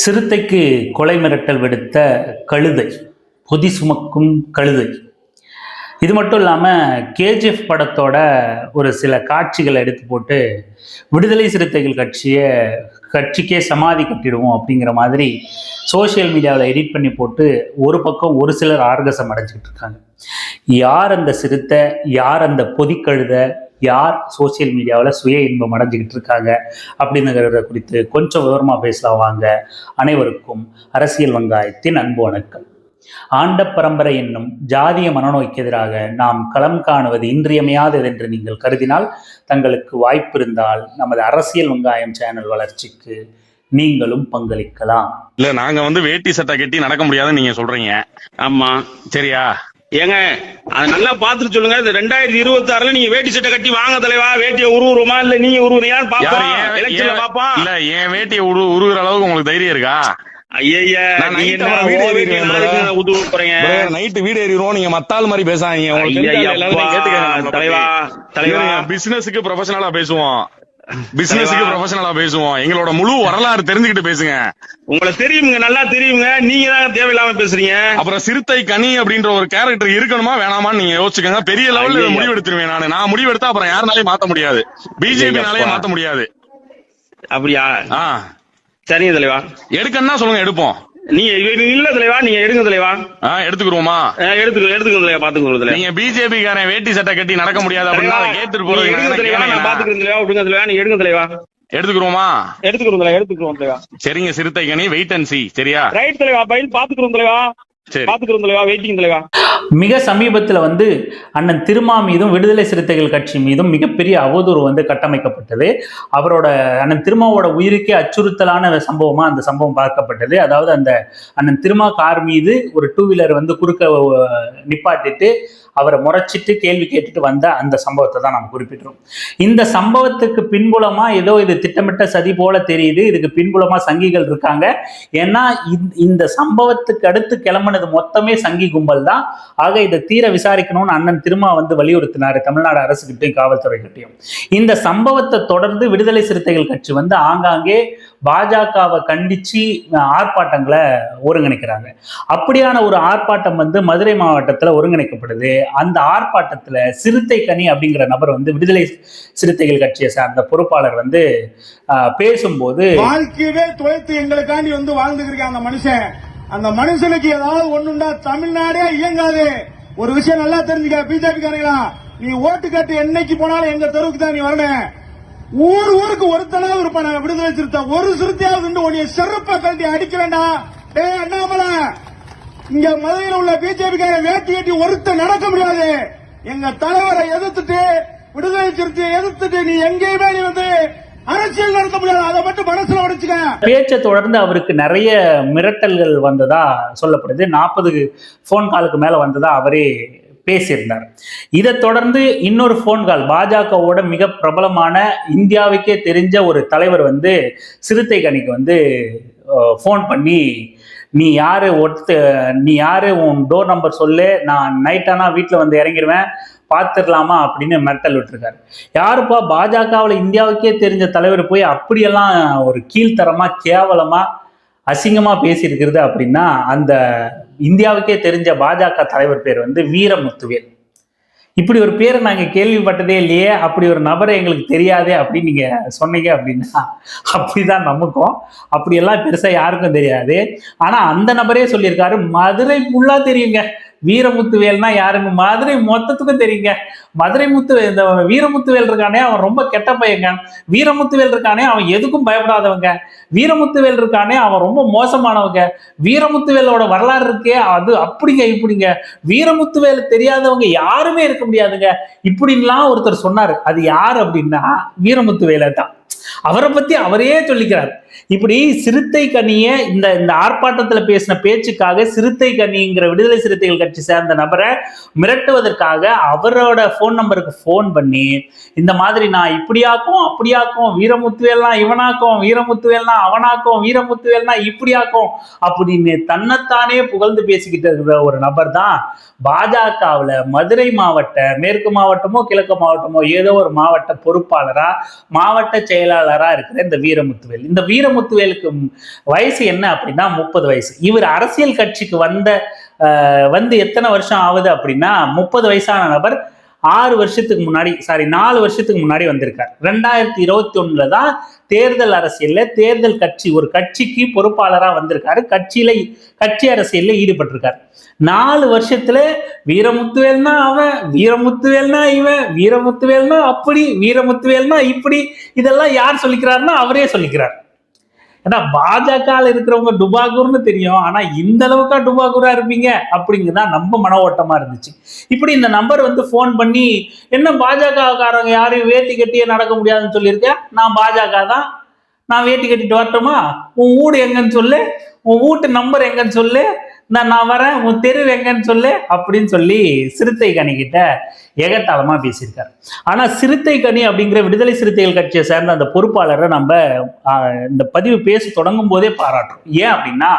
சிறுத்தைக்கு கொலை மிரட்டல் விடுத்த கழுதை பொதி சுமக்கும் கழுதை. இது மட்டும் இல்லாமல் கேஜிஎஃப் படத்தோட ஒரு சில காட்சிகளை எடுத்து போட்டு விடுதலை சிறுத்தைகள் கட்சியை கட்சிக்கே சமாதி கட்டிடுவோம் அப்படிங்கிற மாதிரி சோஷியல் மீடியாவில் எடிட் பண்ணி போட்டு ஒரு பக்கம் ஒரு சிலர் ஆர்கசம் அடைஞ்சிக்கிட்டு இருக்காங்க. யார் அந்த சிறுத்தை யார் அந்த பொதிக்கழுதை யார் சோசியல் மீடியாவில் சுய இன்பம் அடைஞ்சிக்கிட்டு இருக்காங்க அப்படிங்கிறத குறித்து கொஞ்சம் விவரமாக பேசலாம் வாங்க. அனைவருக்கும் அரசியல் வங்காயத்தின் அன்பு வணக்கம். ஆண்ட பரம்பரை என்னும் ஜாதிய மனநோய்க்கு எதிராக நாம் களம் காணுவது இன்றியமையாதது என்று நீங்கள் கருதினால் தங்களுக்கு வாய்ப்பு இருந்தால் நமது அரசியல் வங்காயம் சேனல் வளர்ச்சிக்கு நீங்களும் பங்களிக்கலாம். இல்ல நாங்க வந்து வேட்டி சட்டை கட்டி நடக்க முடியாதுன்னு நீங்க சொல்றீங்க. ஆமா சரியா? ஏங்க அது நல்லா பாத்துட்டு சொல்லுங்க. இந்த ரெண்டாயிரத்தி இருபத்தி ஆறுல நீங்க வேட்டி சட்டை கட்டி வாங்க தலைவா வேட்டியை உருவுருமா? இல்ல நீங்க உருவுறியான்னு பாப்போம் எலெக்ஷன்ல பாப்போம் இல்ல என் வேட்டியை உரு உருகுற அளவுக்கு உங்களுக்கு தைரியம் இருக்கா? ஐயா நைட்டு வீடு ஏறிடுவோம் நீங்க மத்தாள் மாதிரி பேசாதீங்க. உங்களுக்கு தலைவா தலைவா. பிசினஸுக்கு ப்ரொஃபஷனலா பேசுவோம் பிசினஸுக்கு. ப்ரொஃபஷனலா பேசுவோம். எங்களோட முழு வரலாறு தெரிஞ்சுக்கிட்டு பேசுங்க. உங்களை தெரியுமுங்க நல்லா தெரியுங்க நீங்க தான் தேவையில்லாம பேசுறீங்க. அப்புறம் சிறுத்தை கனி அப்படின்ற ஒரு கேரக்டர் இருக்கணுமா வேணாமான்னு நீங்க யோசிச்சுக்கோங்க. பெரிய லெவல்ல ஐயையோ. முடிவு எடுத்துருவேன் நானு. நான் முடிவு எடுத்தா அப்புறம் யாருனாலையும் மாத்த முடியாது. பிஜேபினாலே ஐயையப்பா. மாத்த முடியாது. அப்படியா? சரிங்க தலைவா. எடுக்கன்னா சொல்லுங்க எடுப்போம். நீங்க இது இல்ல தலைவா நீங்க எடுங்க தலைவா. அஹ், எடுத்துக்க எடுத்துக்க தலைவா நீங்க பிஜேபி காரன் வேட்டி சட்டை கட்டி நடக்க முடியாது அப்படின்னா எடுங்க தலைவா நான் பாத்துக்கிறேன் தலைவா விடுங்க தலைவா நீங்க எடுங்க தலைவா. எடுத்துக்கிறோமா எடுத்துக்கிறோம் தலைவா எடுத்துக்கிறோம் தலைவா. சரிங்க சிறுத்தை கனி வெயிட் அண்ட் சி சரியா? ரைட் தலைவா பயில் பாத்துக்கிறோம் தலைவா. பாத்துக்கிறோம் தலைவா வெயிட்டிங் தலைவா. மிக சமீபத்தில் வந்து அண்ணன் திருமா மீதும் விடுதலை சிறுத்தைகள் கட்சி மீதும் மிகப்பெரிய அவதூறு வந்து கட்டமைக்கப்பட்டது. அவரோட அண்ணன் திருமாவோட உயிருக்கே அச்சுறுத்தலான சம்பவமா அந்த சம்பவம் பார்க்கப்பட்டது. அதாவது அந்த அண்ணன் திருமா கார் மீது ஒரு டூ வீலர் வந்து குறுக்க நிப்பாட்டிட்டு அவரை முறைச்சிட்டு கேள்வி கேட்டுட்டு வந்த அந்த சம்பவத்தை தான் நம்ம குறிப்பிட்டுரும் இந்த சம்பவத்துக்கு பின்புலமா ஏதோ இது திட்டமிட்ட சதி போல தெரியுது. இதுக்கு பின்புலமா சங்கிகள் இருக்காங்க. ஏன்னா இந்த- இந்த சம்பவத்துக்கு அடுத்து கிளம்புனது மொத்தமே சங்கி கும்பல் தான். ஆக இதை தீர விசாரிக்கணும்னு அண்ணன் திருமா வந்து வலியுறுத்தினாரு தமிழ்நாடு அரசுகிட்டையும் காவல்துறைகிட்டையும். இந்த சம்பவத்தை தொடர்ந்து விடுதலை சிறுத்தைகள் கட்சி வந்து ஆங்காங்கே பாஜகவை கண்டிச்சு ஆர்ப்பாட்டங்களை ஒருங்கிணைக்கிறாங்க. அப்படியான ஒரு ஆர்ப்பாட்டம் வந்து மதுரை மாவட்டத்தில் ஒருங்கிணைக்கப்படுது. அந்த ஆர்ப்பாட்டத்தில் சிறுத்தை கனி அப்படிங்கிற நபர் வந்து விடுதலை சிறுத்தைகள் கட்சியை சார்ந்த பொறுப்பாளர் வந்து பேசும்போது வாழ்க்கையவே தொலைத்து எங்களுக்காண்டி வந்து வாழ்ந்துருக்க அந்த மனுஷன். அந்த மனுஷனுக்கு ஏதாவது ஒண்ணுண்டா தமிழ்நாடே இயங்காது. ஒரு விஷயம் நல்லா தெரிஞ்சுக்க பிஜேபி காரங்களா நீ ஓட்டு கட்டு என்னைக்கு போனாலும் எங்க தெருவுக்கு தான் நீ வரணும். ஊர் ஊருக்கு ஒருத்தனாவது இருப்பான் விடுதலை சிறுத்தை. ஒரு சிறுத்தையாவது உன்னைய செருப்பை கழட்டி அடிக்க வேண்டாம். டேய் அண்ணாமலை இங்க மதுரையில் உள்ள பிஜேபிக்கார கார வேட்டி கட்டி ஒருத்தன் நடக்க முடியாது. எங்க தலைவரை எதிர்த்துட்டு விடுதலை சிறுத்தையை எதிர்த்துட்டு நீ எங்கேயுமே நீ வந்து அரசியல் நடத்த முடியாது. அதை மட்டும் மனசுல உடைச்சுக்க பேச்சை தொடர்ந்து அவருக்கு நிறைய மிரட்டல்கள் வந்ததா சொல்லப்படுது. நாற்பது ஃபோன் காலுக்கு மேல வந்ததா அவரே பேசியிருந்தார். இதை தொடர்ந்து இன்னொரு ஃபோன் கால் பாஜகவோட மிக பிரபலமான இந்தியாவுக்கே தெரிஞ்ச ஒரு தலைவர் வந்து சிறுத்தை கணிக்கு வந்து ஃபோன் பண்ணி நீ யாரு ஒத்து நீ யாரு உன் டோர் நம்பர் சொல்லு நான் நைட் வீட்டில் வந்து இறங்கிடுவேன் பார்த்துடலாமா அப்படின்னு மிரட்டல் விட்டுருக்காரு. யாருப்பா பாஜகவில் இந்தியாவுக்கே தெரிஞ்ச தலைவர் போய் அப்படியெல்லாம் ஒரு கீழ்த்தரமாக கேவலமாக அசிங்கமாக பேசியிருக்கிறது அப்படின்னா அந்த இந்தியாவுக்கே தெரிஞ்ச பாஜக தலைவர் பேர் வந்து வீரமுத்துவேல் இப்படி ஒரு பேரை நாங்க கேள்விப்பட்டதே இல்லையே அப்படி ஒரு நபரை எங்களுக்கு தெரியாதே அப்படின்னு நீங்க சொன்னீங்க அப்படின்னா அப்படிதான் நமக்கும். அப்படியெல்லாம் பெருசா யாருக்கும் தெரியாது. ஆனா அந்த நபரே சொல்லியிருக்காரு மதுரை ஃபுல்லா தெரியுங்க. வீரமுத்துவேல்னா யாருங்க? மதுரை மொத்தத்துக்கும் தெரியுங்க. மதுரை முத்து இந்த வீரமுத்துவேல் இருக்கானே அவன் ரொம்ப கெட்ட பையங்க. வீரமுத்துவேல் இருக்கானே அவன் எதுக்கும் பயப்படாதவங்க. வீரமுத்துவேல் இருக்கானே அவன் ரொம்ப மோசமானவங்க. வீரமுத்துவேலோட வரலாறு இருக்கே அது அப்படிங்க இப்படிங்க. வீரமுத்துவேல் தெரியாதவங்க யாருமே இருக்க முடியாதுங்க. இப்படின்லாம் ஒருத்தர் சொன்னாரு. அது யார் அப்படின்னா வீரமுத்துவேலை தான் அவரை பத்தி அவரே சொல்லிக்கிறார். இப்படி சிறுத்தை கனிய இந்த இந்த ஆர்ப்பாட்டத்துல பேசின பேச்சுக்காக சிறுத்தை கனிங்கிற விடுதலை சிறுத்தைகள் கட்சி சேர்ந்த நபரை மிரட்டுவதற்காக அவரோட ஃபோன் நம்பருக்கு ஃபோன் பண்ணி இந்த மாதிரி நான் இப்படியாக்கும் அப்படியாக்கும் வீரமுத்துவேல்னா இவனாக்கும் வீரமுத்துவேல்னா அவனாக்கும் வீரமுத்துவேல்னா இப்படியாக்கும் அப்படின்னு தன்னைத்தானே புகழ்ந்து பேசிக்கிட்டு இருக்கிற ஒரு நபர் தான் பாஜகவில் மதுரை மாவட்ட மேற்கு மாவட்டமோ கிழக்கு மாவட்டமோ ஏதோ ஒரு மாவட்ட பொறுப்பாளரா மாவட்ட செயல் செயலாளரா இருக்கிற இந்த வீரமுத்துவேல். இந்த வீரமுத்துவேலுக்கு வயசு என்ன அப்படின்னா முப்பது வயசு. இவர் அரசியல் கட்சிக்கு வந்த வந்து எத்தனை வருஷம் ஆகுது அப்படின்னா முப்பது வயசான நபர் ஆறு வருஷத்துக்கு முன்னாடி சாரி நாலு வருஷத்துக்கு முன்னாடி வந்திருக்கார். ரெண்டாயிரத்தி இருபத்தி ஒண்ணுல தான் தேர்தல் அரசியல்ல தேர்தல் கட்சி ஒரு கட்சிக்கு பொறுப்பாளராக வந்திருக்காரு. கட்சியில கட்சி அரசியல்ல ஈடுபட்டிருக்காரு. நாலு வருஷத்துல வீரமுத்துவேல்னா அவன் வீரமுத்துவேல்னா இவன் வீரமுத்துவேல்னா அப்படி வீரமுத்துவேல்னா இப்படி இதெல்லாம் யார் சொல்லிக்கிறாருன்னா அவரே சொல்லிக்கிறார். ஏன்னா பாஜகவில் இருக்கிறவங்க டுபாகூர்னு தெரியும். ஆனா இந்த அளவுக்கா டுபாகூரா இருப்பீங்க அப்படிங்கதான் நம்ம மன ஓட்டமா இருந்துச்சு. இப்படி இந்த நம்பர் வந்து ஃபோன் பண்ணி என்ன பாஜக யாரையும் வேட்டி கட்டியே நடக்க முடியாதுன்னு சொல்லியிருக்கேன் நான் பாஜக தான். நான் வேட்டி கட்டிட்டு வரட்டுமா? உன் வீடு எங்கன்னு சொல்லு. உன் வீட்டு நம்பர் எங்கன்னு சொல்லு. நான் நான் வரேன் உன் தெரு எங்கன்னு சொல்லு அப்படின்னு சொல்லி சிறுத்தை கனி கிட்ட பேசியிருக்கார். பேசியிருக்காரு சிறுத்தை கனி அப்படிங்கிற விடுதலை சிறுத்தைகள் கட்சியை சேர்ந்த அந்த பொறுப்பாளரை நம்ம இந்த பதிவு பேச தொடங்கும் போதே பாராட்டுறோம். ஏன் அப்படின்னா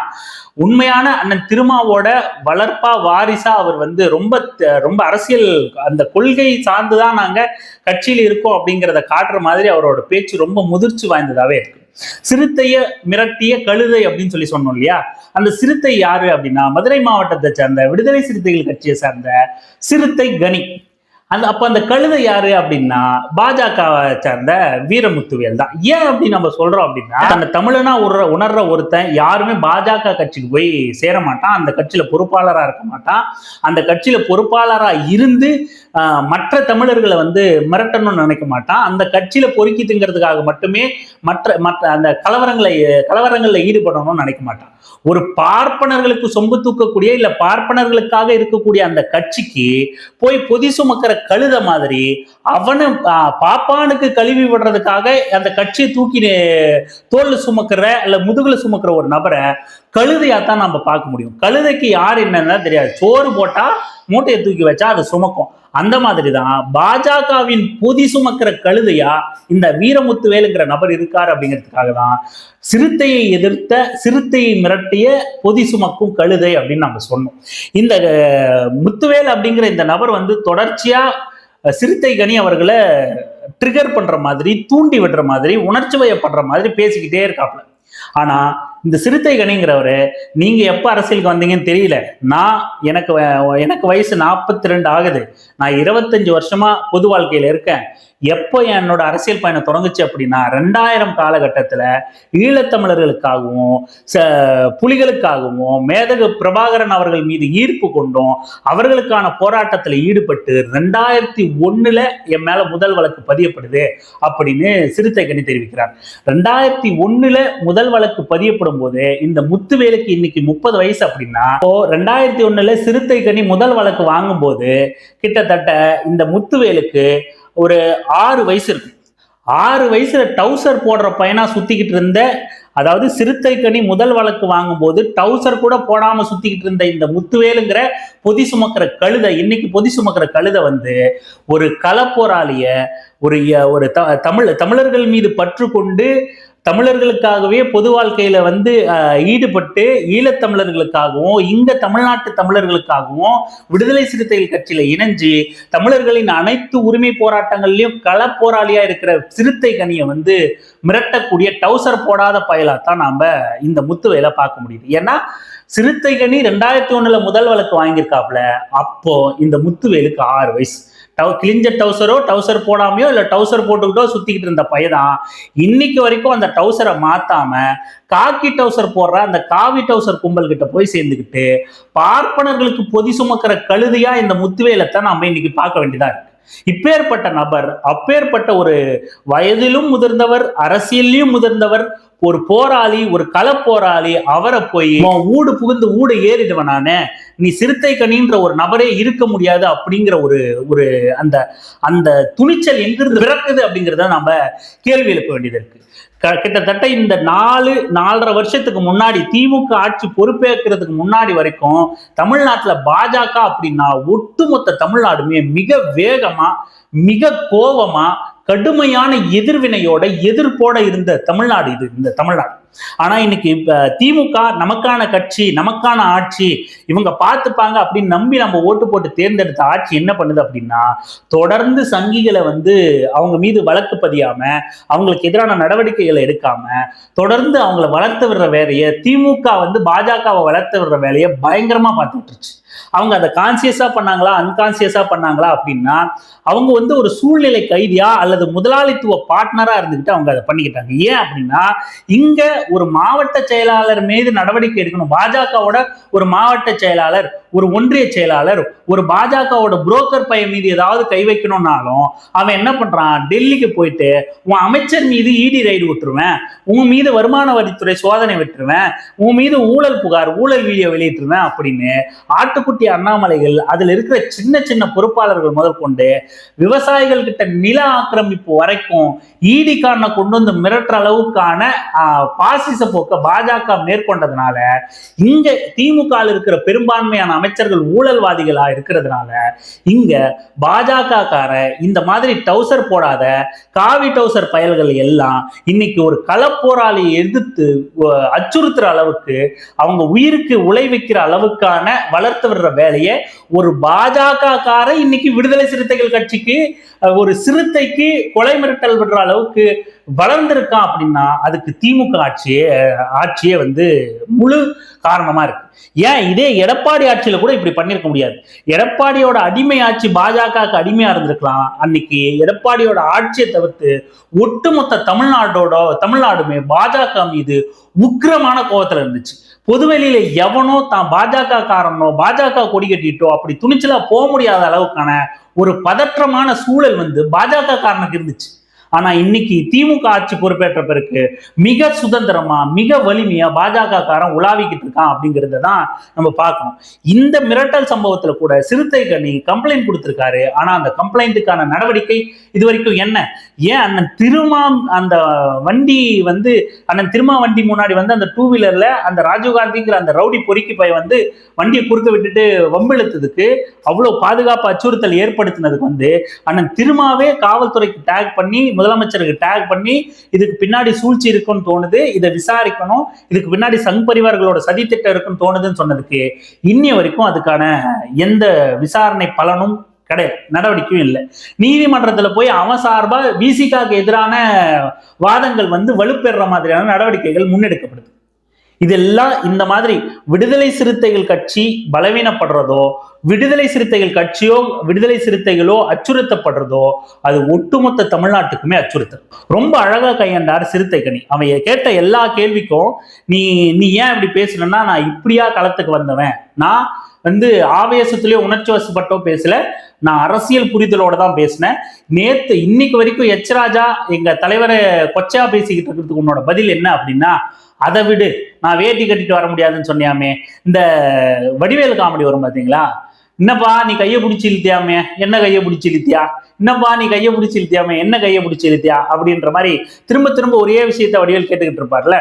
உண்மையான அண்ணன் திருமாவோட வளர்ப்பா வாரிசா அவர் வந்து ரொம்ப ரொம்ப அரசியல் அந்த கொள்கை சார்ந்துதான் நாங்க கட்சியில் இருக்கோம் அப்படிங்கிறத காட்டுற மாதிரி அவரோட பேச்சு ரொம்ப முதிர்ச்சி வாய்ந்ததாவே இருக்கு. சிறுத்தைய மிரட்டிய கழுதை அப்படின்னு சொல்லி சொன்னோம் இல்லையா? அந்த சிறுத்தை யாரு அப்படின்னா மதுரை மாவட்டத்தை சேர்ந்த விடுதலை சிறுத்தைகள் கட்சியை சேர்ந்த சிறுத்தை கனி. அந்த அப்ப அந்த கழுதை யாரு அப்படின்னா பாஜகவை சேர்ந்த வீரமுத்துவேல் தான். ஏன் அப்படி நம்ம சொல்றோம் அப்படின்னா அந்த தமிழனா உற உணர்ற ஒருத்தன் யாருமே பாஜக கட்சிக்கு போய் சேர மாட்டான். அந்த கட்சியில பொறுப்பாளரா இருக்க மாட்டான். அந்த கட்சியில பொறுப்பாளரா இருந்து மற்ற தமிழர்களை வந்து மிரட்டணும்னு நினைக்க மாட்டான். அந்த கட்சியில பொறுக்கி திங்கிறதுக்காக மட்டுமே மற்ற மற்ற அந்த கலவரங்களை கலவரங்கள்ல ஈடுபடணும்னு நினைக்க மாட்டான். ஒரு பார்ப்பனர்களுக்கு சொம்பு தூக்கக்கூடிய இல்ல பார்ப்பனர்களுக்காக இருக்கக்கூடிய அந்த கட்சிக்கு போய் பொதி சுமக்கிற கழுத மாதிரி அவனை பாப்பானுக்கு கழுவி விடுறதுக்காக அந்த கட்சியை தூக்கி நே- தோல்ல சுமக்கிற இல்ல முதுகுல சுமக்கிற ஒரு நபரை கழுதையா தான் நம்ம பார்க்க முடியும். கழுதைக்கு யார் என்னன்னா தெரியாது. சோறு போட்டா மூட்டையை தூக்கி வச்சா அது சுமக்கும். அந்த மாதிரி தான் பாஜகவின் பொதி சுமக்கிற கழுதையா இந்த வீரமுத்துவேலுங்கிற நபர் இருக்கார் அப்படிங்கிறதுக்காக தான் சிறுத்தையை எதிர்த்த சிறுத்தையை மிரட்டிய பொதி சுமக்கும் கழுதை அப்படின்னு நம்ம சொன்னோம். இந்த முத்துவேல் அப்படிங்கிற இந்த நபர் வந்து தொடர்ச்சியா சிறுத்தை கனி அவர்களை ட்ரிகர் பண்ற மாதிரி தூண்டி விடுற மாதிரி உணர்ச்சி வயப்படுற மாதிரி பேசிக்கிட்டே இருக்காப்ல ஆனா இந்த சிறுத்தை கணிங்கிறவர் நீங்க எப்ப அரசியலுக்கு வந்தீங்கன்னு தெரியல. நான் எனக்கு வ- எனக்கு வயசு நாற்பத்தி ரெண்டு ஆகுது. நான் இருபத்தஞ்சு வருஷமா பொது வாழ்க்கையில இருக்கேன். எப்போ என்னோட அரசியல் பயணம் தொடங்குச்சு அப்படின்னா ரெண்டாயிரம் காலகட்டத்தில் ஈழத்தமிழர்களுக்காகவும் ச புலிகளுக்காகவும் மேதகு பிரபாகரன் அவர்கள் மீது ஈர்ப்பு கொண்டும் அவர்களுக்கான போராட்டத்தில் ஈடுபட்டு ரெண்டாயிரத்தி ஒன்றில் என் மேலே முதல் வழக்கு பதியப்படுது அப்படின்னு சிறுத்தை கனி தெரிவிக்கிறார். ரெண்டாயிரத்தி ஒன்றில் முதல் வழக்கு பதியப்படும் போது இந்த முத்துவேலுக்கு இன்னைக்கு முப்பது வயசு அப்படின்னா இப்போ ரெண்டாயிரத்தி ஒண்ணுல சிறுத்தை கனி முதல் வழக்கு வாங்கும்போது கிட்டத்தட்ட இந்த முத்துவேலுக்கு ஒரு ஆறு வயசு இருக்கு. ஆறு வயசுல டவுசர் போடுற பையனா சுத்திக்கிட்டு இருந்த அதாவது சிறுத்தை கனி முதல் வழக்கு வாங்கும்போது டவுசர் கூட போடாம சுத்திக்கிட்டு இருந்த இந்த முத்துவேலுங்கிற பொதி சுமக்கிற கழுதை இன்னைக்கு பொதி சுமக்கிற கழுதை வந்து ஒரு களப்போராளிய ஒரு ஒரு த- தமிழ் தமிழர்கள் மீது பற்று கொண்டு தமிழர்களுக்காகவே பொது வாழ்க்கையில வந்து ஈடுபட்டு ஈழத்தமிழர்களுக்காகவும் இங்க தமிழ்நாட்டு தமிழர்களுக்காகவும் விடுதலை சிறுத்தைகள் கட்சியில இணைஞ்சு தமிழர்களின் அனைத்து உரிமை போராட்டங்கள்லயும் கள போராளியா இருக்கிற சிறுத்தை கனியை வந்து மிரட்டக்கூடிய டவுசர் போடாத பயலாத்தான் நாம இந்த முத்துவேலை பார்க்க முடியுது. ஏன்னா சிறுத்தை கனி ரெண்டாயிரத்தி ஒண்ணுல முதல் வழக்கு வாங்கியிருக்காப்ல அப்போ இந்த முத்துவேலுக்கு ஆறு வயசு. டவு கிழிஞ்ச டவுசரோ டவுசர் போடாமையோ இல்லை டவுசர் போட்டுக்கிட்டோ சுற்றிக்கிட்டு இருந்த பையதான். இன்னைக்கு வரைக்கும் அந்த டவுசரை மாற்றாம காக்கி டவுசர் போடுற அந்த காவி டவுசர் கும்பல் கிட்ட போய் சேர்ந்துக்கிட்டு பார்ப்பனர்களுக்கு பொதி சுமக்கிற கழுதியா இந்த முத்துவேலத்தை நாம இன்னைக்கு பார்க்க வேண்டியதா இருக்கு. இப்பேற்பட்ட நபர் அப்பேற்பட்ட ஒரு வயதிலும் முதிர்ந்தவர் அரசியல்லையும் முதிர்ந்தவர் ஒரு போராளி ஒரு களப்போராளி அவரை போய் "உன் ஊடு புகுந்து ஊடு ஏறிடுவன் நானே. நீ சிறுத்தை கனின்ற ஒரு நபரே இருக்க முடியாது அப்படிங்கிற ஒரு ஒரு அந்த அந்த துணிச்சல் எங்கிருந்து பிறக்குது அப்படிங்கிறத நம்ம கேள்வி எழுப்ப வேண்டியது இருக்கு. க- கிட்டத்தட்ட இந்த நாலு நாலரை வருஷத்துக்கு முன்னாடி திமுக ஆட்சி பொறுப்பேற்கிறதுக்கு முன்னாடி வரைக்கும் தமிழ்நாட்டுல பாஜக அப்படின்னா ஒட்டுமொத்த தமிழ்நாடுமே மிக வேகமா மிக கோபமா கடுமையான எதிர்வினையோட எதிர்ப்போட இருந்த தமிழ்நாடு இது இந்த தமிழ்நாடு. ஆனா இன்னைக்கு இப்ப திமுக நமக்கான கட்சி நமக்கான ஆட்சி இவங்க பார்த்துப்பாங்க அப்படின்னு நம்பி நம்ம ஓட்டு போட்டு தேர்ந்தெடுத்த ஆட்சி என்ன பண்ணுது அப்படின்னா தொடர்ந்து சங்கிகளை வந்து அவங்க மீது வழக்கு பதியாம அவங்களுக்கு எதிரான நடவடிக்கைகளை எடுக்காம தொடர்ந்து அவங்கள வளர்த்து விடுற வேலையை திமுக வந்து பாஜகவை வளர்த்து விடுற வேலையை பயங்கரமா பார்த்துட்டு அவங்க அதை கான்சியஸாக பண்ணாங்களா அன்கான்சியஸா பண்ணாங்களா அப்படின்னா அவங்க வந்து ஒரு சூழ்நிலை கைதியா அல்லது முதலாளித்துவ பார்ட்னராக இருந்துகிட்டு அவங்க அதை பண்ணிக்கிட்டாங்க. ஏன் அப்படின்னா இங்க ஒரு மாவட்ட செயலாளர் மீது நடவடிக்கை எடுக்கணும். பாஜகவோட ஒரு மாவட்ட செயலாளர் ஒரு ஒன்றிய செயலாளர் ஒரு பாஜகவோட புரோக்கர் பையன் மீது ஏதாவது கை வைக்கணும்னாலும் அவன் என்ன பண்றான்? டெல்லிக்கு போயிட்டு உன் அமைச்சர் மீது இடி ரைடு விட்டுருவேன் உன் மீது வருமான வரித்துறை சோதனை விட்டுருவேன் உன் மீது ஊழல் புகார் ஊழல் வீடியோ வெளியிட்டுருவேன் அப்படின்னு ஆட்டுக்குட்டி அண்ணாமலைகள் அதுல இருக்கிற சின்ன சின்ன பொறுப்பாளர்கள் முதற்கொண்டு விவசாயிகள் கிட்ட நில ஆக்கிரமிப்பு வரைக்கும் ஈடிக்கான கொண்டு வந்து மிரட்டுற அளவுக்கான பாசிச போக்க பாஜக மேற்கொண்டதுனால இங்க திமுக இருக்கிற பெரும்பான்மையான அமைச்சர்கள் ஊழல்வாதிகளா இருக்கிறதுனால இங்க பாஜக கார இந்த மாதிரி டவுசர் போடாத காவி டவுசர் பயல்கள் எல்லாம் இன்னைக்கு ஒரு களப்போராளி எதிர்த்து அச்சுறுத்துற அளவுக்கு அவங்க உயிருக்கு உழை வைக்கிற அளவுக்கான வளர்த்து விடுற வேலையை ஒரு பாஜக கார இன்னைக்கு விடுதலை சிறுத்தைகள் கட்சிக்கு ஒரு சிறுத்தைக்கு கொலை மிரட்டல் விடுற அளவுக்கு வளர்ந்திருக்கான் அப்படின்னா அதுக்கு திமுக ஆட்சியே ஆட்சியே வந்து முழு காரணமா இருக்கு. ஏன் இதே எடப்பாடி ஆட்சியில கூட இப்படி பண்ணிருக்க முடியாது? எடப்பாடியோட அடிமை ஆட்சி பாஜகவுக்கு அடிமையா இருந்திருக்கலாம். அன்னைக்கு எடப்பாடியோட ஆட்சியை தவிர்த்து ஒட்டுமொத்த தமிழ்நாடோட தமிழ்நாடுமே பாஜக மீது உக்கிரமான கோபத்துல இருந்துச்சு. பொதுவெளியில எவனோ தான் பாஜக காரனோ பாஜக கொடி கட்டிட்டோ அப்படி துணிச்சலா போக முடியாத அளவுக்கான ஒரு பதற்றமான சூழல் வந்து பாஜக காரனுக்கு இருந்துச்சு. ஆனா இன்னைக்கு திமுக ஆட்சி பொறுப்பேற்ற பிறகு மிக சுதந்திரமா மிக வலிமையா பாஜக காரன் உலாவிக்கிட்டு இருக்கான் அப்படிங்கறத தான் நம்ம பார்க்கணும். இந்த மிரட்டல் சம்பவத்துல கூட சிறுத்தை கணி கம்ப்ளைண்ட் கொடுத்திருக்காரு. ஆனா அந்த கம்ப்ளைண்ட்டுக்கான நடவடிக்கை இது வரைக்கும் என்ன? ஏன் அண்ணன் திருமா அந்த வண்டி வந்து அண்ணன் திருமா வண்டி முன்னாடி வந்து அந்த டூ வீலர்ல அந்த ராஜீவ்காந்திங்கிற அந்த ரவுடி பொறுக்கி பைய வந்து வண்டியை குறுக்க விட்டுட்டு வம்பிழுத்ததுக்கு அவ்வளவு பாதுகாப்பு அச்சுறுத்தல் ஏற்படுத்தினதுக்கு வந்து அண்ணன் திருமாவே காவல்துறைக்கு டேக் பண்ணி முதலமைச்சருக்கு டேக் பண்ணி இதுக்கு பின்னாடி சூழ்ச்சி இருக்குன்னு தோணுது இதை விசாரிக்கணும் இதுக்கு பின்னாடி சங் பரிவார்களோட சதித்திட்டம் இருக்குன்னு தோணுதுன்னு சொன்னதுக்கு இன்னி வரைக்கும் அதுக்கான எந்த விசாரணை பலனும் கிடையாது நடவடிக்கையும் இல்லை. நீதிமன்றத்தில் போய் அவன் சார்பாக விசிகாக்கு எதிரான வாதங்கள் வந்து வலுப்பெறுற மாதிரியான நடவடிக்கைகள் முன்னெடுக்கப்படுது. இதெல்லாம் இந்த மாதிரி விடுதலை சிறுத்தைகள் கட்சி பலவீனப்படுறதோ விடுதலை சிறுத்தைகள் கட்சியோ விடுதலை சிறுத்தைகளோ அச்சுறுத்தப்படுறதோ அது ஒட்டுமொத்த தமிழ்நாட்டுக்குமே அச்சுறுத்தல். ரொம்ப அழகா கையாண்டார் சிறுத்தை கனி. அவன் கேட்ட எல்லா கேள்விக்கும் நீ நீ ஏன் இப்படி பேசலன்னா நான் இப்படியா களத்துக்கு வந்தவன். நான் வந்து ஆவேசத்திலேயே உணர்ச்சி வசப்பட்டோ பேசல. நான் அரசியல் புரிதலோட தான் பேசினேன். நேத்து இன்னைக்கு வரைக்கும் எச் ராஜா எங்க தலைவரை கொச்சையா பேசிக்கிட்டு இருக்கிறதுக்கு உன்னோட பதில் என்ன அப்படின்னா அதை விடு. நான் வேட்டி கட்டிட்டு வர முடியாதுன்னு சொன்னியாமே. இந்த வடிவேலு காமெடி வரும் பாத்தீங்களா? என்னப்பா நீ கையை பிடிச்சி இழுத்தியாமே? என்ன கையை பிடிச்சி இழுத்தியா? என்னப்பா நீ கையை பிடிச்சி இழுத்தியாமே? என்ன கையை பிடிச்சி இழுத்தியா? அப்படின்ற மாதிரி திரும்ப திரும்ப ஒரே விஷயத்த வடிவேல் கேட்டுக்கிட்டு இருப்பார்ல.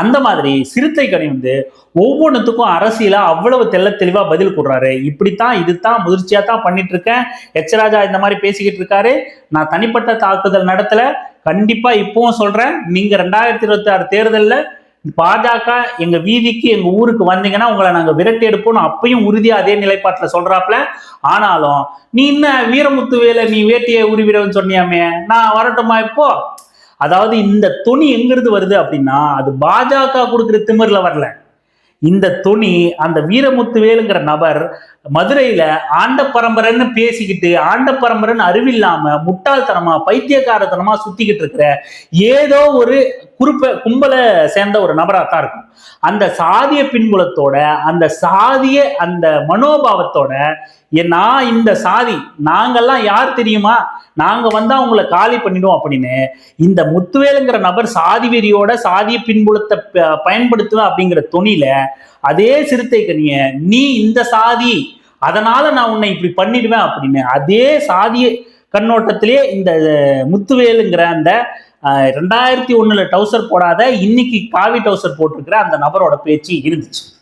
அந்த மாதிரி சிறுத்தை கணி வந்து ஒவ்வொன்றுத்துக்கும் அரசியலா அவ்வளவு தெள்ள தெளிவா பதில் கொடுறாரு இப்படித்தான் இதுதான் முதிர்ச்சியா தான் பண்ணிட்டு இருக்கேன் எச்சராஜா இந்த மாதிரி பேசிக்கிட்டு இருக்காரு. நான் தனிப்பட்ட தாக்குதல் நடத்தல. கண்டிப்பா இப்பவும் சொல்றேன். நீங்க ரெண்டாயிரத்தி இருபத்தி ஆறு தேர்தலில் பாஜக எங்க வீதிக்கு எங்க ஊருக்கு வந்தீங்கன்னா உங்களை நாங்க விரட்டி எடுப்போம்னு அப்பயும் உறுதியா அதே நிலைப்பாட்டுல சொல்றாப்ல ஆனாலும் நீ என்ன வீரமுத்து வேலை நீ வேட்டியை உருவிடன்னு சொன்னியாமே? நான் வரட்டுமா இப்போ? அதாவது இந்த துணி எங்கிருந்து வருது அப்படின்னா அது பாஜக கொடுக்குற திமிர்ல வரல. இந்த துணி அந்த வீரமுத்து வேலுங்கிற நபர் மதுரையில ஆண்ட பரம்பரைன்னு பேசிக்கிட்டு ஆண்ட பரம்பரைன்னு அறிவில்லாம முட்டாள்தனமா பைத்தியக்காரத்தனமா சுத்திக்கிட்டு இருக்கிற ஏதோ ஒரு குறிப்ப கும்பலை சேர்ந்த ஒரு நபராக தான் இருக்கும். அந்த சாதிய பின்புலத்தோட அந்த சாதிய அந்த மனோபாவத்தோட "ஏ, நான் இந்த சாதி நாங்கெல்லாம் யார் தெரியுமா? நாங்க வந்தா அவங்கள காலி பண்ணிடுவோம் அப்படின்னு இந்த முத்துவேலுங்கிற நபர் சாதி வெறியோட சாதிய பின்புலத்தை ப- பயன்படுத்துவேன் அப்படிங்கிற துணியில அதே சிறுத்தை கனிய நீ இந்த சாதி அதனால நான் உன்னை இப்படி பண்ணிடுவேன் அப்படின்னு அதே சாதிய கண்ணோட்டத்திலே இந்த முத்துவேலுங்கிற அந்த ரெண்டாயிரத்தி ஒண்ணுல டவுசர் போடாத இன்னைக்கு காவி டவுசர் போட்டிருக்கிற அந்த நபரோட பேச்சு இருந்துச்சு.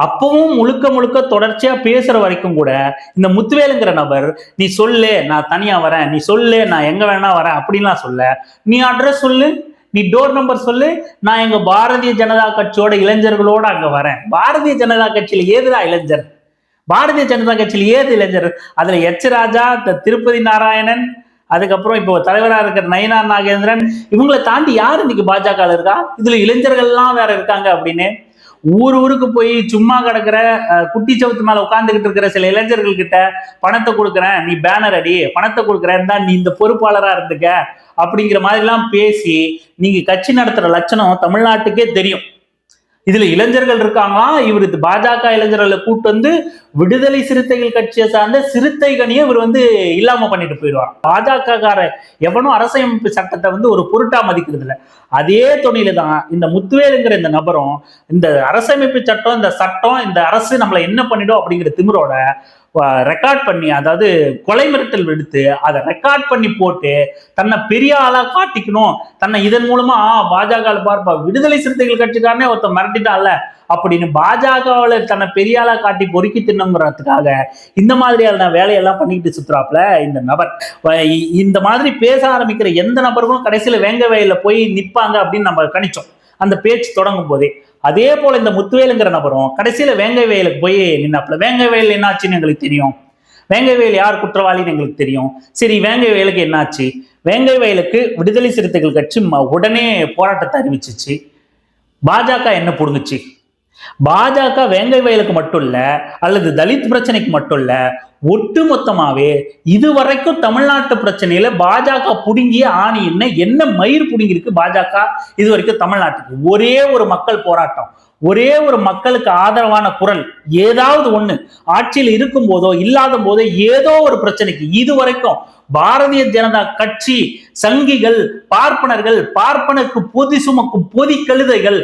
அப்பவும் முழுக்க முழுக்க தொடர்ச்சியா பேசுற வரைக்கும் கூட இந்த முத்துவேலுங்கிற நபர் நீ சொல்லு நான் தனியா வரேன். நீ சொல்லு நான் எங்க வேணா வரேன். அப்படின்லாம் சொல்ல நீ அட்ரஸ் சொல்லு நீ டோர் நம்பர் சொல்லு நான் எங்க பாரதிய ஜனதா கட்சியோட இளைஞர்களோட அங்க வரேன். பாரதிய ஜனதா கட்சியில ஏதுதான் இளைஞர்? பாரதிய ஜனதா கட்சியில ஏது இளைஞர்? அதுல எச். ராஜா த- திருப்பதி நாராயணன் அதுக்கப்புறம் இப்போ தலைவராக இருக்கிற நயனா நாகேந்திரன் இவங்களை தாண்டி யார் இன்னைக்கு பாஜக இருக்கா? இதுல இளைஞர்கள்லாம் வேற இருக்காங்க அப்படின்னு. ஊர் ஊருக்கு போய் சும்மா கிடக்கிற குட்டி சவுத்து மேல உட்காந்துக்கிட்டு இருக்கிற சில இளைஞர்கள் கிட்ட பணத்தை கொடுக்குறேன் நீ பேனர் அடி பணத்தை கொடுக்குறேன் தான் நீ இந்த பொறுப்பாளரா இருந்துக்க அப்படிங்கிற மாதிரிலாம் பேசி நீங்க கட்சி நடத்துற லட்சணம் தமிழ்நாட்டுக்கே தெரியும். இதுல இளைஞர்கள் இருக்காங்களா? இவர் பாஜக இளைஞர்களை கூட்டு வந்து விடுதலை சிறுத்தைகள் கட்சியை சார்ந்த சிறுத்தைகளையும் இவர் வந்து இல்லாம பண்ணிட்டு போயிடுவார் பாஜக கார எவனும் அரசியமைப்பு சட்டத்தை வந்து ஒரு பொருட்டா மதிக்கிறது இல்லை. அதே துணையில தான் இந்த முத்துவேலுங்கிற இந்த நபரும் இந்த அரசமைப்பு சட்டம் இந்த சட்டம் இந்த அரசு நம்மளை என்ன பண்ணிடும் அப்படிங்கிற திமிரோட ரெக்கார்ட் பண்ணி அதாவது கொலை மிரட்டல் எடுத்து அதை ரெக்கார்ட் பண்ணி போட்டு தன்னை பெரிய ஆளா காட்டிக்கணும். தன்னை இதன் மூலமா பாஜக பார்ப்பா விடுதலை சிறுத்தைகள் கட்சிக்காரனே ஒருத்தன் மிரட்டிட்டான்ல அப்படின்னு பாஜகவில் தன்னை பெரிய ஆளா காட்டி பொறுக்கி தின்னுங்கிறதுக்காக இந்த மாதிரியான வேலையெல்லாம் பண்ணிக்கிட்டு சுற்றுறாப்புல இந்த நபர். இந்த மாதிரி பேச ஆரம்பிக்கிற எந்த நபர்களும் கடைசியில் வேங்க வேலையில் போய் நிற்பாங்க அப்படின்னு நம்ம கணிச்சோம். அந்த பேச்சு தொடங்கும் போதே அதே போல இந்த முத்துவேலுங்கிற நபரும் கடைசியில வேங்கை வயலுக்கு போய் நின்னாப்புல. வேங்கை வயல் என்னாச்சுன்னு எங்களுக்கு தெரியும். வேங்கை வயல் யார் குற்றவாளின்னு எங்களுக்கு தெரியும். சரி வேங்கை வயலுக்கு என்னாச்சு? வேங்கை வயலுக்கு விடுதலை சிறுத்தைகள் கட்சி ம- உடனே போராட்டத்தை அறிவிச்சிச்சு. பாஜக என்ன புடுங்குச்சு? பாஜக வேங்கை வயலுக்கு மட்டும் இல்லை அல்லது தலித் பிரச்சனைக்கு மட்டும் இல்லை ஒட்டு மொத்தமாவே இதுவரைக்கும் தமிழ்நாட்டு பிரச்சனையில பாஜக புடுங்கிய ஆணி என்ன என்ன மயிர் புடுங்கியிருக்கு பாஜக? இது வரைக்கும் தமிழ்நாட்டுக்கு. ஒரே ஒரு மக்கள் போராட்டம். ஒரே ஒரு மக்களுக்கு ஆதரவான குரல் ஏதாவது ஒண்ணு ஆட்சியில் இருக்கும் போதோ இல்லாத போதோ ஏதோ ஒரு பிரச்சனைக்கு இது வரைக்கும் பாரதிய ஜனதா கட்சி சங்கிகள் பார்ப்பனர்கள் பார்ப்பனருக்கு பொதி சுமக்கும் பொதி கழுதைகள்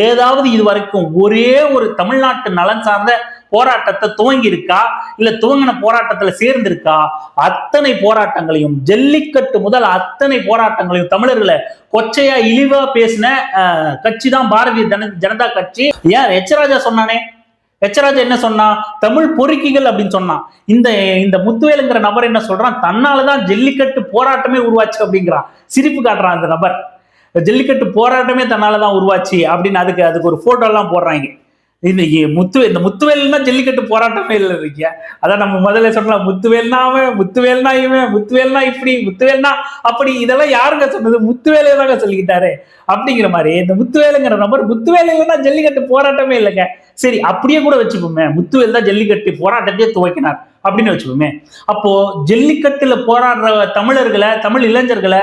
ஏதாவது இது வரைக்கும் ஒரே ஒரு தமிழ்நாட்டு நலன் சார்ந்த போராட்டத்தை துவங்கி இருக்கா இல்ல துவங்கின போராட்டத்துல சேர்ந்திருக்கா? அத்தனை போராட்டங்களையும் ஜல்லிக்கட்டு முதல் அத்தனை போராட்டங்களையும் தமிழர்களை கொச்சையா இழிவா பேசின கட்சி தான் பாரதிய ஜன- ஜனதா கட்சி. ஏன்? எச்சராஜா சொன்னானே. எச்சராஜா என்ன சொன்னா? தமிழ் பொறுக்கிகள் அப்படின்னு சொன்னான் இந்த இந்த முத்துவேலுங்கிற நபர் என்ன சொல்றான்? தன்னாலதான் ஜல்லிக்கட்டு போராட்டமே உருவாச்சு அப்படிங்கிறான். சிரிப்பு காட்டுறான் அந்த நபர். ஜல்லிக்கட்டு போராட்டமே தன்னாலதான் உருவாச்சு அப்படின்னு அதுக்கு அதுக்கு ஒரு போட்டோ எல்லாம் போடுறாங்க. இந்த முத்துவே முத்து இந்த முத்துவேல்னா ஜல்லிக்கட்டு போராட்டமே இல்லை இருக்கியா அதான் நம்ம முதல்ல சொன்னோம் முத்துவேல்னா அவன் முத்துவேல்னா இவன் முத்துவேல்னா இப்படி முத்துவேல்னா அப்படி இதெல்லாம் யாருங்க சொன்னது? முத்துவேலே தாங்க சொல்லிக்கிட்டாரு. அப்படிங்கிற மாதிரி இந்த முத்துவேலுங்கிற நம்பர் முத்துவேல் இல்லைன்னா ஜல்லிக்கட்டு போராட்டமே இல்லைங்க. சரி அப்படியே கூட வச்சுப்போமே. முத்துவேல் தான் ஜல்லிக்கட்டு போராட்டத்தையே துவக்கினார் அப்படின்னு வச்சுப்போமே. அப்போ ஜல்லிக்கட்டுல போராடுற தமிழர்களை தமிழ் இளைஞர்களை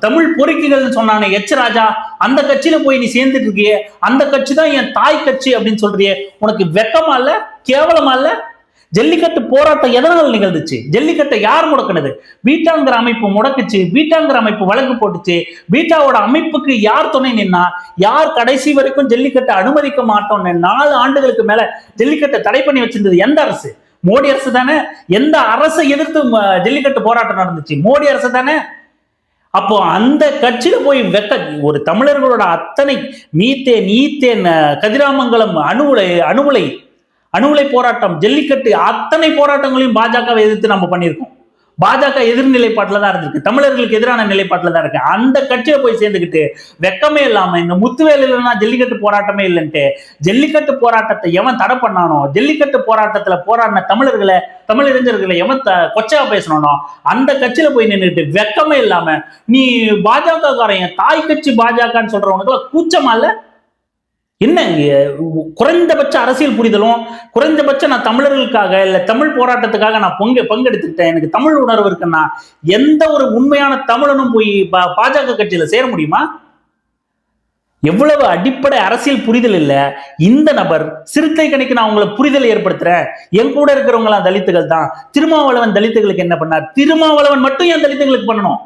தமிழ் பொறுக்கிகள்னு சொன்னானே எச் ராஜா அந்த கட்சியில போய் நீ சேர்ந்துட்டு இருக்கியே அந்த கட்சி தான் என் தாய் கட்சி அப்படின்னு சொல்றியே. உனக்கு வெக்கமா இல்ல கேவலமா இல்ல? ஜல்லிக்கட்டு போராட்டம் எதனால் நிகழ்ந்துச்சு? ஜல்லிக்கட்டை யார் முடக்கினது? பீட்டாங்கிற அமைப்பு முடக்குச்சு பீட்டாங்கிற அமைப்பு வழக்கு போட்டுச்சு. பீட்டாவோட அமைப்புக்கு யார் துணை நின்னா யார் கடைசி வரைக்கும் ஜல்லிக்கட்டை அனுமதிக்க மாட்டோம்னு நாலு ஆண்டுகளுக்கு மேல ஜல்லிக்கட்டை தடை பண்ணி வச்சிருந்தது எந்த அரசு? மோடி அரசு தானே? எந்த அரசை எதிர்த்து ஜல்லிக்கட்டு போராட்டம் நடந்துச்சு? மோடி அரசு தானே? அப்போ அந்த கட்சியில போய் வெக்க ஒரு தமிழர்களோட அத்தனை மீத்தேன் ஈத்தேன் கதிராமங்கலம் அணுவுலை அணுவுலை அணுவுலை போராட்டம் ஜல்லிக்கட்டு அத்தனை போராட்டங்களையும் பாஜகவை எதிர்த்து நம்ம பண்ணியிருக்கோம். பாஜக எதிர்நிலைப்பாட்டில் தான் இருந்திருக்கு. தமிழர்களுக்கு எதிரான நிலைப்பாட்டில் தான் இருக்கு. அந்த கட்சியை போய் சேர்ந்துக்கிட்டு வெக்கமே இல்லாம இந்த முத்துவேல் இல்லைன்னா ஜல்லிக்கட்டு போராட்டமே இல்லைன்ட்டு ஜல்லிக்கட்டு போராட்டத்தை எவன் தடை பண்ணானோ ஜல்லிக்கட்டு போராட்டத்தில் போராடின தமிழர்களை தமிழறிஞர்களை எவன் த- கொச்சையா பேசணும் அந்த கட்சியில போய் நின்றுட்டு வெக்கமே இல்லாம நீ பாஜக காரன் தாய் கட்சி பாஜகன்னு சொல்றவனுக்கு கூச்சமா இல்லை? என்ன குறைந்தபட்ச அரசியல் புரிதலும் குறைந்தபட்ச நான் தமிழர்களுக்காக இல்ல தமிழ் போராட்டத்துக்காக நான் பங்கு பங்கெடுத்துக்கிட்டேன். எனக்கு தமிழ் உணர்வு இருக்குன்னா எந்த ஒரு உண்மையான தமிழனும் போய் பா- பாஜக கட்சியில சேர முடியுமா? எவ்வளவு அடிப்படை அரசியல் புரிதல் இல்ல. இந்த நபர் சிறுத்தை கணிக்கு நான் உங்களை புரிதல் ஏற்படுத்துறேன். என் கூட இருக்கிறவங்களாம் தலித்துகள் தான். திருமாவளவன் தலித்துகளுக்கு என்ன பண்ணார்? திருமாவளவன் மட்டும் என் தலித்துகளுக்கு பண்ணணும்?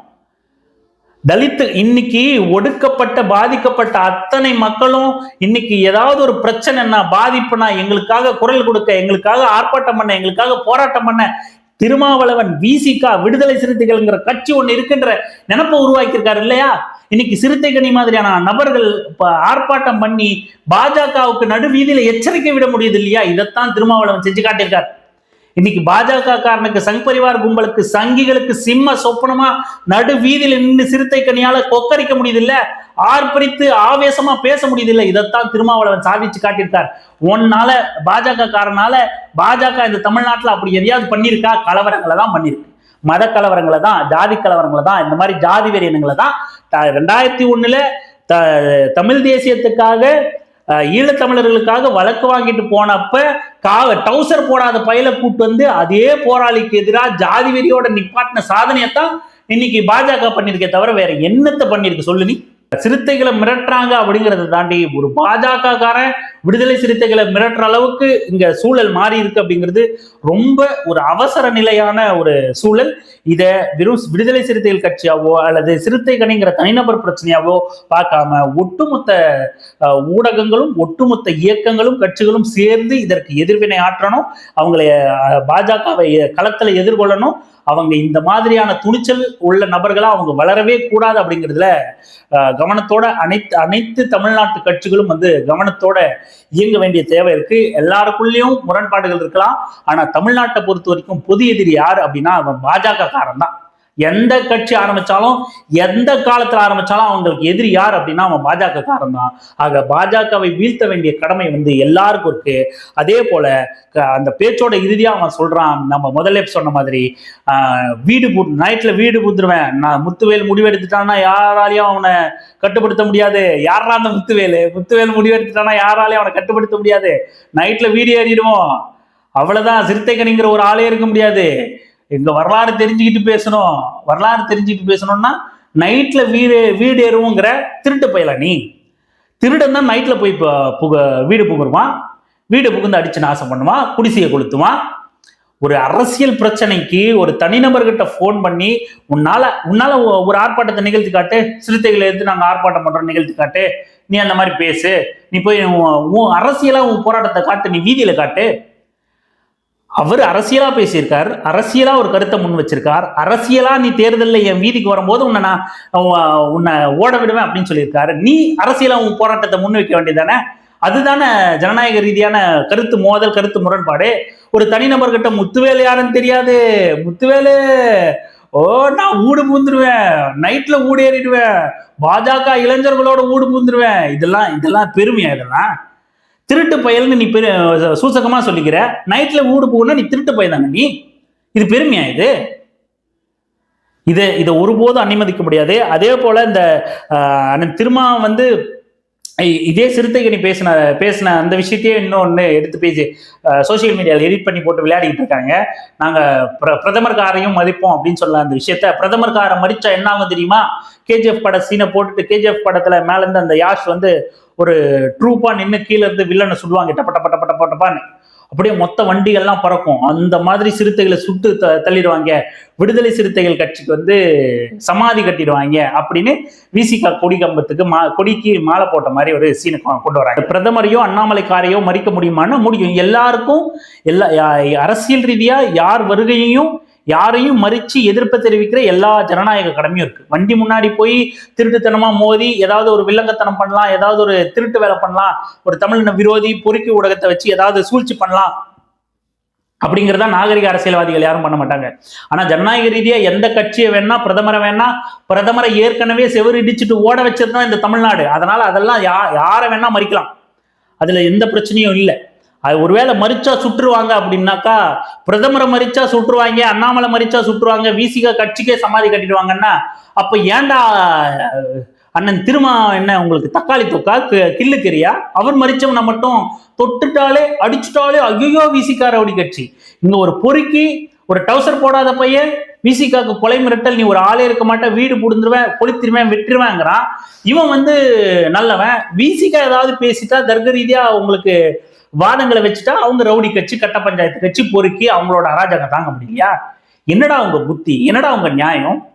தலித்து இன்னைக்கு ஒடுக்கப்பட்ட பாதிக்கப்பட்ட அத்தனை மக்களும் இன்னைக்கு ஏதாவது ஒரு பிரச்சனைனா பாதிப்புனா எங்களுக்காக குரல் கொடுக்க எங்களுக்காக ஆர்ப்பாட்டம் பண்ண எங்களுக்காக போராட்டம் பண்ண திருமாவளவன் விசிகா விடுதலை சிறுத்தைகள்ங்கிற கட்சி ஒன்று இருக்குன்ற நினப்பை உருவாக்கியிருக்காரு இல்லையா? இன்னைக்கு சிறுத்தை கனி மாதிரியான நபர்கள் ஆர்ப்பாட்டம் பண்ணி பாஜகவுக்கு நடுவீதியில எச்சரிக்கை விட முடியுது இல்லையா? இதைத்தான் திருமாவளவன் செஞ்சு காட்டியிருக்காரு. இன்னைக்கு பாஜக காரனுக்கு சங் பரிவார் கும்பலுக்கு சங்கிகளுக்கு சிம்ம சொப்பனமா நடு வீதியில் நின்று சிறுத்தை கனியால கொக்கரிக்க முடியுதில்ல? ஆர்ப்பரித்து ஆவேசமா பேச முடியுதில்ல? இதைத்தான் திருமாவளவன் சாதிச்சு காட்டியிருக்கார். உன்னால பாஜக காரனால பாஜக இந்த தமிழ்நாட்டில் அப்படி எதையாவது பண்ணியிருக்கா? கலவரங்களை தான் பண்ணியிருக்கு. மத கலவரங்களை தான் ஜாதி கலவரங்களை தான் இந்த மாதிரி ஜாதி வெறியனங்களை தான். ரெண்டாயிரத்தி ஒண்ணுல த தமிழ் தேசியத்துக்காக ஈழத்தமிழர்களுக்காக வழக்கு வாங்கிட்டு போனப்ப கா டவுசர் போடாத பயில கூட்டு வந்து அதே போராளிக்கு எதிராக ஜாதி வெறியோட நிப்பாட்டின சாதனையத்தான் இன்னைக்கு பாஜக பண்ணிருக்கே தவிர வேற என்னத்தை பண்ணிருக்கு சொல்லு நீ? சிறுத்தைகளை மிரட்டுறாங்க அப்படிங்கறத தாண்டி ஒரு பாஜக காரன் விடுதலை சிறுத்தைகளை மிரட்டுற அளவுக்கு இங்க சூழல் மாறி இருக்கு அப்படிங்கிறது ரொம்ப ஒரு அவசர நிலையான ஒரு சூழல். இத வெறும் விடுதலை சிறுத்தைகள் கட்சியாவோ அல்லது சிறுத்தை கணிங்கிற தனிநபர் பிரச்சனையாவோ பார்க்காம ஒட்டுமொத்த ஊடகங்களும் ஒட்டுமொத்த இயக்கங்களும் கட்சிகளும் சேர்ந்து இதற்கு எதிர்வினை ஆற்றணும். அவங்களை பாஜகவை களத்துல எதிர்கொள்ளணும். அவங்க இந்த மாதிரியான துணிச்சல் உள்ள நபர்களா அவங்க வளரவே கூடாது அப்படிங்கிறதுல கவனத்தோட அனைத்து அனைத்து தமிழ்நாட்டு கட்சிகளும் வந்து கவனத்தோட இயங்க வேண்டிய தேவை இருக்கு. எல்லாருக்குள்ளேயும் முரண்பாடுகள் இருக்கலாம். ஆனா தமிழ்நாட்டை பொறுத்த வரைக்கும் பொது எதிரி யார் அப்படின்னா அவன் பாஜக காரன் தான் எந்த கட்சி ஆரம்பிச்சாலும் எந்த காலத்துல ஆரம்பிச்சாலும் அவங்களுக்கு எதிரி யார் அப்படின்னா அவன் பாஜக காரன் தான். ஆக பாஜகவை வீழ்த்த வேண்டிய கடமை வந்து எல்லாருக்கும் இருக்கு. அதே போல க- அந்த பேச்சோட இறுதியா அவன் சொல்றான் நம்ம முதல்ல சொன்ன மாதிரி வீடு பூ நைட்ல வீடு பூத்துருவேன் நான் முத்துவேல் முடிவெடுத்துட்டான்னா யாராலையும் அவனை கட்டுப்படுத்த முடியாது. யாரா அந்த முத்துவேலு? முத்துவேல் முடிவெடுத்துட்டானா யாராலையும் அவனை கட்டுப்படுத்த முடியாது. நைட்ல வீடு ஏறிடுவோம். அவ்வளவுதான். சிறுத்தைக்கணிங்கிற ஒரு ஆளே இருக்க முடியாது. எங்க வரலாறு தெரிஞ்சுக்கிட்டு பேசணும். வரலாறு தெரிஞ்சுக்கிட்டு பேசணும்னா நைட்ல வீடு வீடு ஏறுவோங்கிற திருட்டு போயில நீ? திருடன் தான் நைட்ல போய் புக வீடு புகுருவான் வீடு புகுந்து அடிச்சு நாசம் பண்ணுவான் குடிசையை கொளுத்துவான் ஒரு அரசியல் பிரச்சனைக்கு ஒரு தனிநபர்கிட்ட ஃபோன் பண்ணி உன்னால உன்னால ஒரு ஆர்ப்பாட்டத்தை நிகழ்த்தி காட்டு. சிறுத்தைகளை எடுத்து நாங்கள் ஆர்ப்பாட்டம் பண்றோம் நிகழ்த்தி காட்டு. நீ அந்த மாதிரி பேசு. நீ போய் உன் உன் அரசியலா உன் போராட்டத்தை காட்டு. நீ வீதியில காட்டு. அவர் அரசியலா பேசியிருக்கார். அரசியலா ஒரு கருத்தை முன் வச்சிருக்கார். அரசியலா நீ தேர்தலில் என் வீதிக்கு வரும்போது உன்னை நான் உன்னை ஓட விடுவேன் அப்படின்னு சொல்லியிருக்காரு. நீ அரசியலா உன் போராட்டத்தை முன் வைக்க வேண்டியதானே அதுதானே ஜனநாயக ரீதியான கருத்து மோதல் கருத்து முரண்பாடு. ஒரு தனிநபர்கிட்ட முத்துவேலு யாருன்னு தெரியாது. முத்துவேலு ஓ நான் ஊடு பூந்துருவேன் நைட்ல ஊடு ஏறிடுவேன் பாஜக இளைஞர்களோட ஊடு பூந்துருவேன் இதெல்லாம் இதெல்லாம் பெருமையா இதெல்லாம்? திருட்டு பயல்னு நீ பெரு சூசகமா சொல்லிக்கிற. நைட்ல ஊடு போகணும்னா நீ திருட்டு பையன் தானே நீ? இது பெருமையா இது? இது இதை ஒருபோதும் அனுமதிக்க முடியாது. அதே போல இந்த ஆஹ், திருமா வந்து இதே சிறுத்தைக்கு நீ பேசின பேசின அந்த விஷயத்தையே இன்னொன்று எடுத்து பேசி சோசியல் மீடியாவில் எடிட் பண்ணி போட்டு விளையாடிட்டு இருக்காங்க. நாங்க பிர பிரதமர்காரையும் மதிப்போம் அப்படின்னு சொல்ல அந்த விஷயத்த. பிரதமர்காரை மதிச்சா என்ன ஆகும் தெரியுமா? கேஜிஎஃப் பட சீனை போட்டுட்டு கேஜிஎஃப் படத்துல மேல இருந்து அந்த யாஷ் வந்து ஒரு ட்ரூப்பாக நின்று கீழே இருந்து வில்லனை சுடுவாங்க. டப்ப டப்ப டப்ப டப்ப டப்பான்னு. அப்படியே மொத்த வண்டிகள்லாம் பறக்கும். அந்த மாதிரி சிறுத்தைகளை சுட்டு த தள்ளிடுவாங்க. விடுதலை சிறுத்தைகள் கட்சிக்கு வந்து சமாதி கட்டிடுவாங்க அப்படின்னு விசிகா கொடி கம்பத்துக்கு மா கொடிக்கு மாலை போட்ட மாதிரி ஒரு சீனை கொண்டு வராங்க. பிரதமரையோ அண்ணாமலைக்காரையோ மறிக்க முடியுமான்னு முடியும். எல்லாருக்கும் எல்லா அரசியல் ரீதியாக யார் வருகையையும் யாரையும் மறிச்சு எதிர்ப்பு தெரிவிக்கிற எல்லா ஜனநாயக கடமையும் இருக்கு. வண்டி முன்னாடி போய் திருட்டுத்தனமா மோதி ஏதாவது ஒரு வில்லங்கத்தனம் பண்ணலாம் ஏதாவது ஒரு திருட்டு வேலை பண்ணலாம் ஒரு தமிழின விரோதி பொறுக்கி ஊடகத்தை வச்சு ஏதாவது சூழ்ச்சி பண்ணலாம். அப்படிங்கிறதா நாகரிக அரசியல்வாதிகள் யாரும் பண்ண மாட்டாங்க. ஆனா ஜனநாயக ரீதியா எந்த கட்சியை வேணா பிரதமரை வேணா பிரதமரை ஏற்கனவே செவரு இடிச்சுட்டு ஓட வச்சதுதான் இந்த தமிழ்நாடு. அதனால அதெல்லாம் யா யாரை வேணா மறிக்கலாம். அதுல எந்த பிரச்சனையும் இல்லை. அது ஒருவேளை மறிச்சா சுட்டுருவாங்க அப்படின்னாக்கா பிரதமரை மறிச்சா சுட்டுருவாங்க அண்ணாமலை மறிச்சா சுட்டுருவாங்க விசிக கட்சிக்கே சமாதி கட்டிடுவாங்கன்னா அப்ப ஏன்டா அண்ணன் திருமா என்ன உங்களுக்கு தக்காளி தொக்கா கி- கில்லுக்கறியா அவர் மறிச்சவனை மட்டும் தொட்டுட்டாலே அடிச்சுட்டாலே ஐயோ விசிகா ரவுடி கட்சி. இங்க ஒரு பொறுக்கி ஒரு டவுசர் போடாத பையன் விசிகாக்கு கொலை மிரட்டல் நீ ஒரு ஆளே இருக்க மாட்டே வீடு புடுந்துருவேன் கொளுத்திருவேன் விட்டுருவேங்கிறான். இவன் வந்து நல்லவன். விசிகா ஏதாவது பேசிட்டா தர்க்க ரீதியா உங்களுக்கு வாதங்களை வச்சுட்டா அவங்க ரவுடி கட்சி கட்ட பஞ்சாயத்து கட்சி பொறுக்கி அவங்களோட அராஜகம் தாங்க முடியலையா என்னடா உங்க புத்தி? என்னடா உங்க நியாயம்?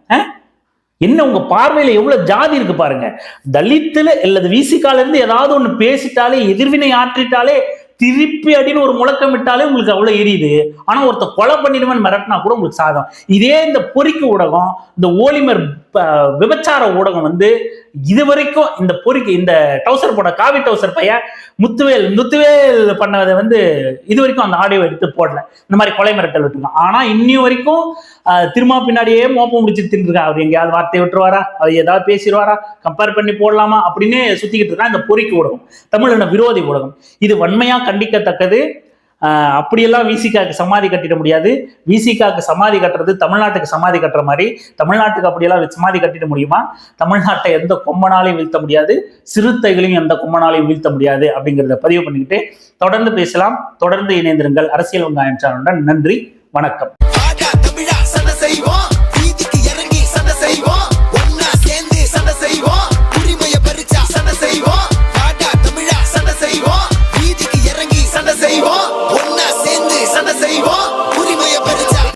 என்ன உங்க பார்வையில எவ்வளவு ஜாதி இருக்கு பாருங்க. தலித்துல அல்லது விசிகால இருந்து ஏதாவது ஒண்ணு பேசிட்டாலே எதிர்வினை ஆற்றிட்டாலே திருப்பி அப்படின்னு ஒரு முழக்கம் விட்டாலே உங்களுக்கு அவ்வளவு எரியுது. ஆனா ஒருத்த கொலை பண்ணிடுவேன் மிரட்டினா கூட உங்களுக்கு சாதம். இதே இந்த பொறிக்கு ஊடகம் இந்த ஓலிமர் ப- விபச்சார ஊடகம் வந்து இது வரைக்கும் இந்த பொறிக்கு இந்த டவுசர் போட காவி டவுசர் பையன் முத்துவேல் முத்துவேல் பண்ணதை வந்து இது வரைக்கும் அந்த ஆடியோ எடுத்து போடல. இந்த மாதிரி கொலை மிரட்டல் விட்டுருக்கான். ஆனா இன்னி வரைக்கும் திரும்ப பின்னாடியே மோப்பம் முடிச்சு தின்னுருக்கா அவர் எங்கேயாவது வார்த்தை விட்டுருவாரா? அவர் ஏதாவது பேசிடுவாரா கம்பேர் பண்ணி போடலாமா? அப்படின்னு சுத்திக்கிட்டு இருக்கான். இந்த பொறிக்கு ஊடகம் தமிழன விரோதி ஊடகம். இது வன்மையா கண்டிக்கத்தக்கது. அப்படியெல்லாம் விசிகாக்கு சமாதி கட்டிட முடியாது. விசிகாக்கு சமாதி கட்டுறது தமிழ்நாட்டுக்கு சமாதி கட்டுற மாதிரி. தமிழ்நாட்டுக்கு அப்படியெல்லாம் சமாதி கட்டிட முடியுமா? தமிழ்நாட்டை எந்த கொம்பனாலையும் வீழ்த்த முடியாது. சிறுத்தைகளையும் எந்த கொம்பனாலையும் வீழ்த்த முடியாது அப்படிங்கிறத பதிவு பண்ணிக்கிட்டு தொடர்ந்து பேசலாம். தொடர்ந்து இணைந்திருங்கள். அரசியல் வெங்காயம் சேனலுடன் நன்றி. வணக்கம்.